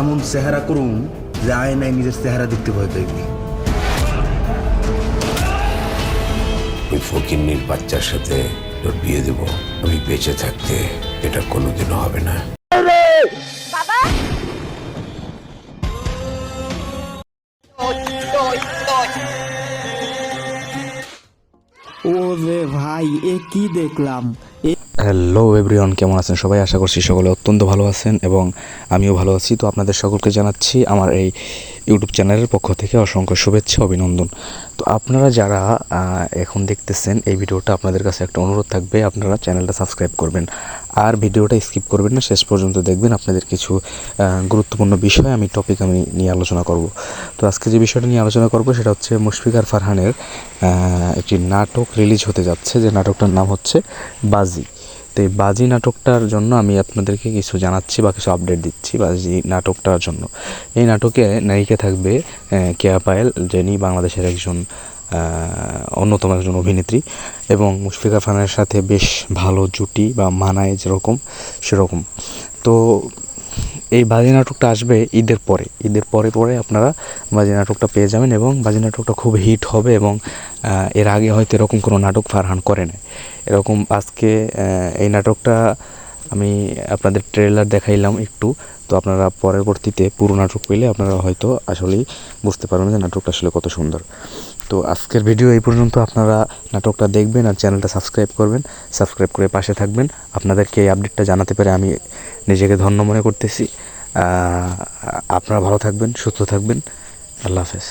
এমন চেহারা করুন যে আয়নায় নিজের চেহারা দেখতে ভয় পাইবি ওই ফকিন্নির বাচ্চার সাথে তোর বিয়ে দেব। আমি বেঁচে থাকতে এটা কোনোদিনও হবে না। ও রে ভাই এ কি দেখলাম? হ্যালো এভরিওয়ান কেমন আছেন সবাই? আশা করছি সকলে অত্যন্ত ভালো আছেন এবং আমিও ভালো আছি। তো আপনাদের সকলকে জানাচ্ছি আমার এই ইউটিউব চ্যানেলের পক্ষ থেকে অসংখ্য শুভেচ্ছা, অভিনন্দন। তো আপনারা যারা এখন দেখতেছেন এই ভিডিওটা, আপনাদের কাছে একটা অনুরোধ থাকবে, আপনারা চ্যানেলটা সাবস্ক্রাইব করবেন। আর ভিডিওটা স্কিপ করবেন না, শেষ পর্যন্ত দেখবেন আপনাদের কিছু গুরুত্বপূর্ণ বিষয় আমি টপিক আমি নিয়ে আলোচনা করব। তো আজকে যে বিষয়টা নিয়ে আলোচনা করব, সেটা হচ্ছে মুশফিকার ফারহানের একটি নাটক রিলিজ হতে যাচ্ছে। যে নাটকটার নাম হচ্ছে বাজি। তো বাজি নাটকটার জন্য আমি আপনাদেরকে কিছু জানাচ্ছি, বা কিছু আপডেট দিচ্ছি বাজি নাটকটার জন্য। এই নাটকে নায়িকা থাকবে কেয়া পায়েল, যিনি বাংলাদেশের একজন অন্যতম একজন অভিনেত্রী এবং মুশফিকা ফানের সাথে বেশ ভালো জুটি বা মানায় যেরকম, সেরকম। তো এই বাজি নাটকটা আসবে ঈদের পরে। ঈদের পরে পরে আপনারা বাজি নাটকটা পেয়ে যাবেন এবং বাজি নাটকটা খুব হিট হবে এবং এর আগে হয়তো এরকম কোনো নাটক ফারহান করে নাই। এরকম আজকে এই নাটকটা আমি আপনাদের ট্রেলার দেখাইলাম একটু, তো আপনারা পরবর্তীতে পুরো নাটক পেলে আপনারা হয়তো আসলেই বুঝতে পারবেন যে নাটকটা আসলে কত সুন্দর। তো আজকের ভিডিও এই পর্যন্ত। আপনারা নাটকটা দেখবেন আর চ্যানেলটা সাবস্ক্রাইব করবেন। সাবস্ক্রাইব করে পাশে থাকবেন। আপনাদেরকে এই আপডেটটা জানাতে পেরে আমি নিজেকে ধন্য মনে করতেছি। আপনারা ভালো থাকবেন, সুস্থ থাকবেন। আল্লাহ হাফেজ।